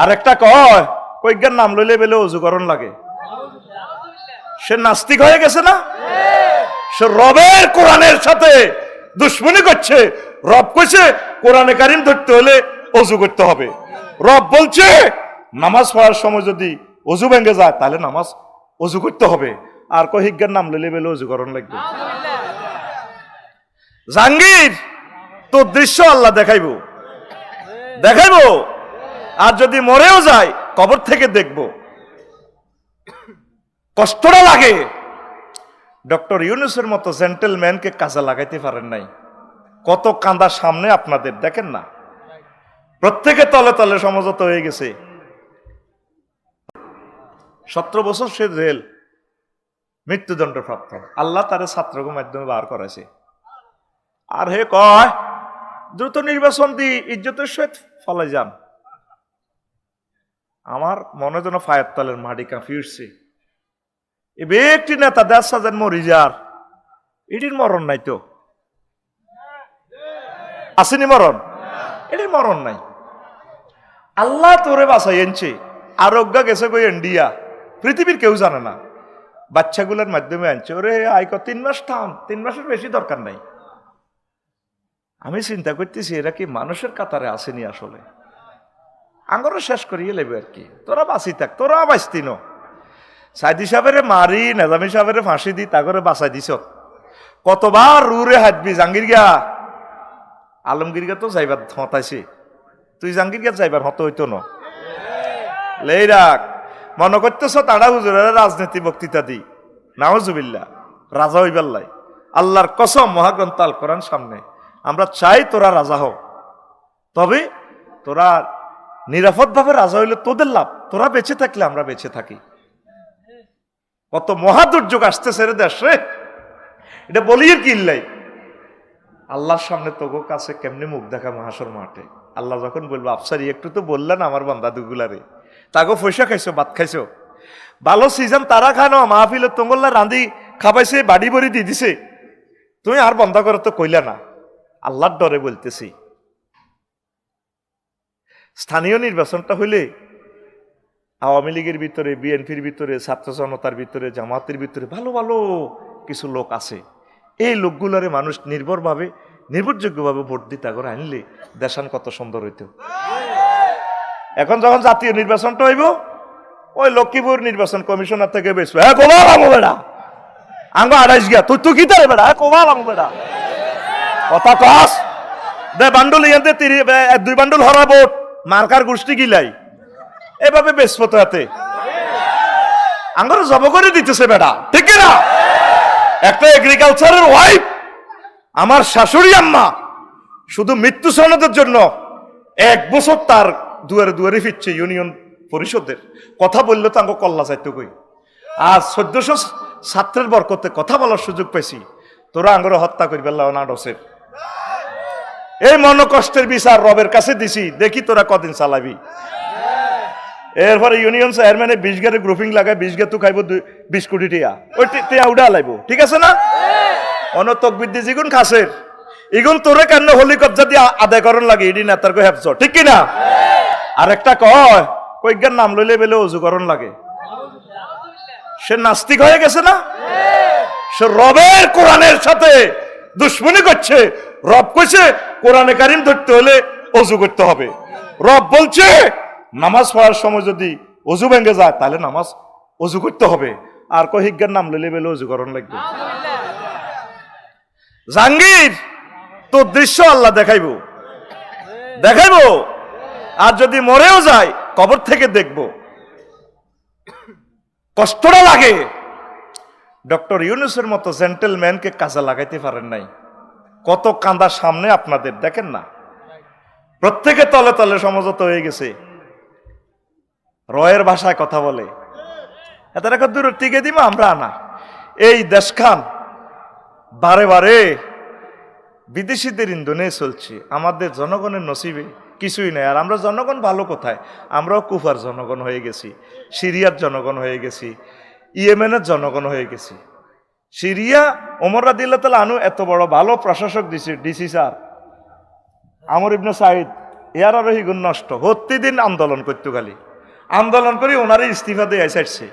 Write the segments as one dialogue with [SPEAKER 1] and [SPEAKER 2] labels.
[SPEAKER 1] আর একটা কয় কইজ্ঞান নাম লইলে বেলে অজুকরণ লাগে। সে নাস্তিক হয়ে গেছে না? সে রবের কোরআনের সাথে দুশ্মনী করছে। রব কইছে, কোরআনে কারিম ধরতে হলে অজু করতে হবে। রব বলছে, নামাজ পড়ার সময় যদি অজু ভেঙে যায়, তাহলে নামাজ অজু করতে হবে। আর কহিজ্ঞার নাম লইলে বেলে অজুকরণ লাগবে। জাহাঙ্গীর, তোর দৃশ্য আল্লাহ দেখাইবো। দেখাইবো? আর যদি মরেও যায়, কবর থেকে দেখব। কষ্টটা লাগে। ডক্টর ইউনুসের মতো জেন্টেলম্যানকে কাজে লাগাইতে পারেন নাই। কত কান্দা সামনে আপনাদের, দেখেন না? প্রত্যেকে তলে তলে সমঝোত হয়ে গেছে। সতেরো বছর সে জেল, মৃত্যুদণ্ড প্রাপ্ত। আল্লাহ তারে ছাত্রকে মাধ্যমে বার করেছে আর হে কয়, দ্রুত নির্বাচন দি, ইজ্জতের সহিত ফলে যান। আমার মনে যেন ফায়ার তালের মাটি কাঁপি উঠছে এ একটি নেতা দেশ সাজেন মরি যার এটির মরণ নাই তো। আসেনি মরণ? এটির মরণ নাই। আল্লাহ তোরে বাসাই এনছে। আরোগ্য গেছে কই ইন্ডিয়া। পৃথিবীর কেউ জানে না। বাচ্চাগুলোর মাধ্যমে আনছে। ওরে আইক তিন মাস থাম। তিন মাসের বেশি দরকার নাই। আমি চিন্তা করতেছি, এরা কি মানুষের কাতারে আসেনি আসলে? আঙ্গরও শেষ করিয়ে লেবে আর কি। তোরা বাঁচি থাক তোরা বাঁচতি ন। সাইদি সাহেবের মারি, নেজামি সাহেবের ফাঁসি দি তা করে বাঁচাই দিছ। কতবার রুরে হাঁটবি জাঙ্গির গা আলমগীর গিয়া তো যাইবার হতাইছে। তুই জাঙ্গির গিয়া যাইবার হত হইতো ন। লেই রাখ মনে করতেছ তারা হুজুরের রাজনীতি বক্তৃতা দি। নাওজুবিল্লা রাজা হইবার লাই। আল্লাহর কসম, মহাগ্রন্থ আল কোরআন সামনে। আমরা চাই তোরা রাজা হও। তবে তোরা নিরাপদভাবে রাজা হইলে তোদের লাভ, তোরা বেঁচে থাকলে আমরা বেঁচে থাকি। কত মহা দুর্যোগ আসতেছে রে দেশে এটা বলি কি আল্লাহর সামনে তোগো কাছে কেমনি মুখ দেখা মহাসর মাঠে? আল্লাহ যখন বলব, আফসারি, একটু তো বললেন আমার বান্দা দুগুলারে। তাগো পয়সা খাইছো, ভাত খাইছো। ভালো সিজন তারা খানো মাহফিলে তোঙ্গল্লা রাঁধি খাবাইছে, বাড়ি বড়ি দিয়ে দিছে। তুমি আর বন্ধ করে তো কইলা না। আল্লাহর ডরে বলতেছি। স্থানীয় নির্বাচনটা হইলে আওয়ামী লীগের ভিতরে, বিএনপির ভিতরে, ছাত্র জনতার ভিতরে, জামাতের ভিতরে ভালো ভালো কিছু লোক আছে। এই লোকগুলোরে মানুষ নির্ভরভাবে, নির্ভরযোগ্যভাবে ভোট দিতে করে আনলে দেশান কত সুন্দর হইত। এখন যখন জাতীয় নির্বাচনটা হইব, ওই লক্ষ্মীপুর নির্বাচন কমিশনার থেকে বেসবে হ্যাঁ কোমাল আমো বেড়া। আঙ্গ আড়াইশ গিয়া। তুই তুই কি বেড়া? হ্যাঁ কোমাল আমো বেড়া। কথা কস। দে, বান্ডুল ইয়াতে তিরি দুই বান্ডুল হরা ভোট মার্কার গোষ্ঠী গিলাই। এভাবে বেসবো তো হাতে। আঙ্গর জব করে দিতেছে বেটা। ঠিক না একটা এগ্রিকালচারের ওয়াইফ আমার শাশুড়ি আম্মা, শুধু মৃত্যু সনদের জন্য এক বছর তার দুয়ারে দুয়ারে ফিরছে ইউনিয়ন পরিষদের। কথা বললে তো আঙ্গ কল্লা চাইতে কই? আর চোদ্দশো ছাত্রের বরকতে কথা বলার সুযোগ পাইছি তোরা আঙ্গরে হত্যা করি পেলাম না ডসের। এই মন কষ্টের বিচার রবের কাছে দিছি। দেখি তোরা কদিন চালাবি। এরপরে ইউনিয়ন চেয়ারম্যানে বিশ গাড়ি গ্রুপিং লাগায় বিশ গেতু খাইব দুই- বিশ কোটি টিয়া। ওই টিয়া উঠা লাইব। ঠিক আছে না? অন তকবিদ্দি যিগুন খাসের। ইগুন তোরে কেন হলি কবজা দিয়ে আদায় করন লাগে, ইডি নেতার কো হেফজ ঠিক কি না? আর একটা কয়, কইজ্ঞান নাম লইলে বেলে অজুকরণ লাগে। সে নাস্তিক হয়ে গেছে না? সে রবের কোরআনের সাথে দুশ্মনী করছে। রব কইছে, কোরআনে কারিম ধরতে হলে অজু করতে হবে। রব বলছে, নামাজ পড়ার সময় যদি অজু ভেঙে যায়, তাহলে নামাজ অজু করতে হবে। আর কহিজ্ঞার নাম লইলে বেলে অজু করণ লাগবে। জাহাঙ্গীর, তোর দৃশ্য আল্লাহ দেখাইবো। দেখাইবো? আর যদি মরেও যায়, কবর থেকে দেখব। কষ্টটা লাগে। ডক্টর ইউনুসের মতো জেন্টেলম্যানকে কাজে লাগাইতে পারেন নাই। কত কান্দা সামনে আপনাদের, দেখেন না? প্রত্যেকে তলে তলে সমঝোত হয়ে গেছে। রয়ের ভাষায় কথা বলে। এত রেখা দূর টিকে দিব আমরা না। এই দেশখান বারে বারে বিদেশিদের ইন্ধনে চলছে। আমাদের জনগণের নসিবে কিছুই নেই। আর আমরা জনগণ ভালো কোথায়? আমরাও কুফার জনগণ হয়ে গেছি, সিরিয়ার জনগণ হয়ে গেছি, ইয়েমেনের জনগণ হয়ে গেছি। সিরিয়া ওমর রাদিল্লা তালা আনু এত বড় ভালো প্রশাসক দিছে ডিসি স্যার। আমর ইবনে সাইদ ইয়ার আরও হিগুন নষ্ট, প্রতিদিন আন্দোলন করতো খালি। আন্দোলন করি ওনারই ইস্তিফা দিয়ে আইসাইছে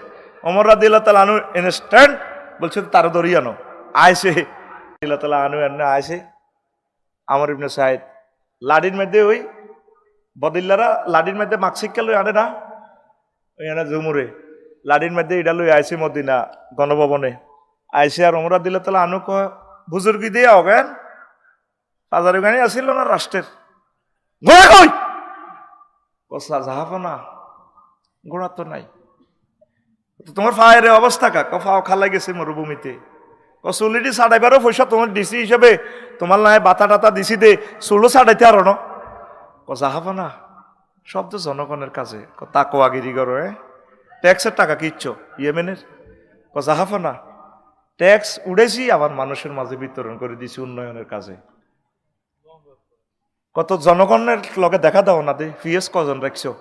[SPEAKER 1] অমর রাদিল্লা তালা আনু ইনস্ট্যান্ট বলছে, তার দরিয়ানো আইসে দিল্লা তালা আনু এনে আইসে আমার ইবনে সাহেদ লাডির মধ্যে ওই বদিল্লারা লাডির মধ্যে মাকসিক্কা লই আনে না? ওই আনে জুমুরে লাডির মধ্যে এটা লই আইসে মদিনা গণভবনে। আইসে আর ওমরা দিল্লা তালা আনু কয় বুজুর্গি দিয়ে অজ্ঞান বাজারে গানি আসিল না রাষ্ট্রের। ঘোড়া কই? কসা যাহাব না ঘোড়া তো নাই। তোমার ফায়ের অবস্থা কা ক ফাও খালাই গেছে মরুভূমিতে। চুলিটি সাড়াইবারও পয়সা তোমার ডিসি হিসেবে তোমার নাই বাতা টাতা দিছি দে চুলো সাড়াইতে আরও ন। ক যাহাব না সব তো জনগণের কাছে ক তাকোয়াগিরি করো হ্যাঁ ট্যাক্সের টাকা কিচ্ছ ইয়েমেনের। ক যাহাব না ট্যাক্স উড়েছি, আবার মানুষের মাঝে বিতরণ করে দিছি উন্নয়নের কাজে। কত জনগণের লগে দেখা দাও না দে, ফিএস কজন রাখছো?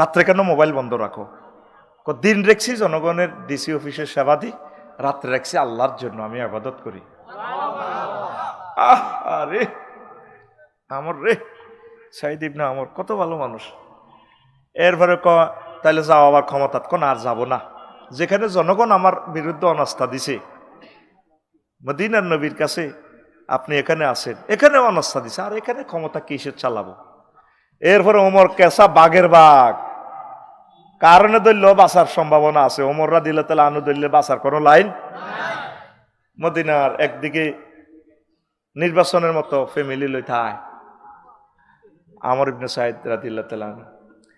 [SPEAKER 1] রাত্রে কেন মোবাইল বন্ধ রাখো? দিন রেখছি জনগণের ডিসি অফিসের সেবা দিই রাত্রে রাখছি আল্লাহর জন্য আমি আবাদত করি। আরে আমর রে সাইদিব না আমর, কত ভালো মানুষ। এরপরে ক, তাইলে যাও আবার ক্ষমতাত, কোন আর যাব না। যেখানে জনগণ আমার বিরুদ্ধে অনাস্থা দিছে। মদিনার নবীর কাছে আপনি এখানে আসেন এখানে অনাস্থা দিছে। আর এখানে ক্ষমতা কিসের চালাবো? এরপরে ওমর কেসা বাঘের বাঘ। কারণে দলীয় বাঁচার সম্ভাবনা আছে। ওমররা দিলে তাহলে আনু দলীয় বাঁচার কোনো লাইন মদিনার একদিকে নির্বাচনের মতো ফ্যামিলি লই থায়। আমর ইবনে সাইদ রাদিল্লাহ তালা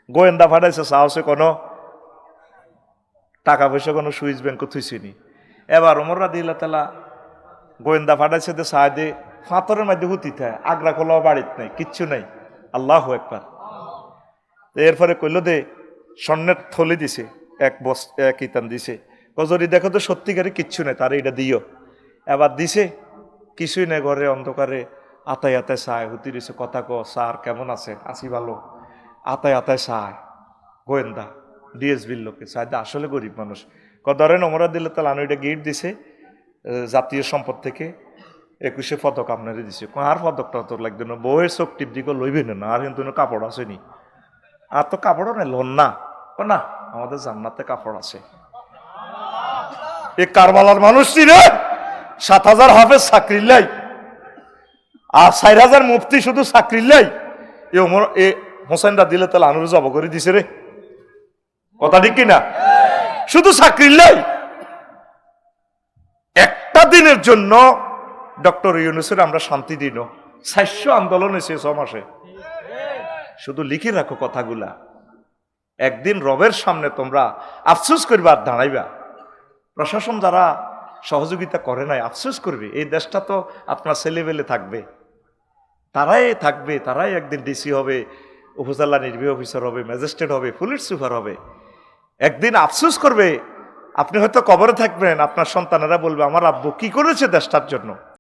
[SPEAKER 1] গোয়েন্দা ফাটাইছে, সাহসে কোনো টাকা পয়সা কোনো সুইচ ব্যাংক থুইছিনি। এবার ওমর রাদিল্লাহ তালা গোয়েন্দা ফাটাইছে দে সাহেদে ফাতরের মধ্যে হুতি থাকে আগ্রা খোলাও বাড়িত নাই, কিচ্ছু নাই। আল্লাহ একবার এরপরে কইল দে স্বর্ণের থলি দিছে, এক বস, এক ইতান দিছে। কজরি দেখো তো সত্যিকারে কিচ্ছু নেই, তার এটা দিও। এবার দিছে, কিছুই নেই ঘরে, অন্ধকারে, আতায় আতায় চায় হুতি দিছে, কথা ক স্যার কেমন আছে আছি ভালো। আতায় আতায় চায় গোয়েন্দা ডিএসবির লোকে। চায় দে আসলে গরিব মানুষ। ক ধরেন ওমরা দিলে তাহলে আনু এটা গিফট দিছে জাতীয় সম্পদ থেকে একুশে পদক আপনারে দিছে। আর পদকটা তোর লাগবে না, বউয়ের চোখ টিপ দিকে লইবে না আর কিন্তু কাপড় আসেনি। আর তো কাপড়ও নাই, লোন না। না, আমাদের জান্নাতে কাপড় আছে। এ কারবালার মানুষ রে সাত হাজার হাফেজ চাকরি লাই। আর চার হাজার মুফতি শুধু চাকরি লাই। এ ওমর, এ হোসেনরা দিলে তাহলে আনুরে জব করে দিছে রে। কথা ঠিক কিনা? শুধু চাকরি লাই। একটা দিনের জন্য ডক্টর ইউনুসের আমরা শান্তি দিন সাতশো আন্দোলন এসে ছ মাসে শুধু লিখে রাখো কথাগুলা। একদিন রবের সামনে তোমরা আফসোস করবে আর দাঁড়াইবা। প্রশাসন যারা সহযোগিতা করে নাই, আফসোস করবে। এই দেশটা তো আপনার ছেলেবেলে থাকবে। তারাই থাকবে, তারাই একদিন ডিসি হবে, উপজেলা নির্বাহী অফিসার হবে, ম্যাজিস্ট্রেট হবে, পুলিশ সুপার হবে। একদিন আফসুস করবে, আপনি হয়তো কবরে থাকবেন, আপনার সন্তানেরা বলবে, আমার আব্বু কি করেছে দেশটার জন্য?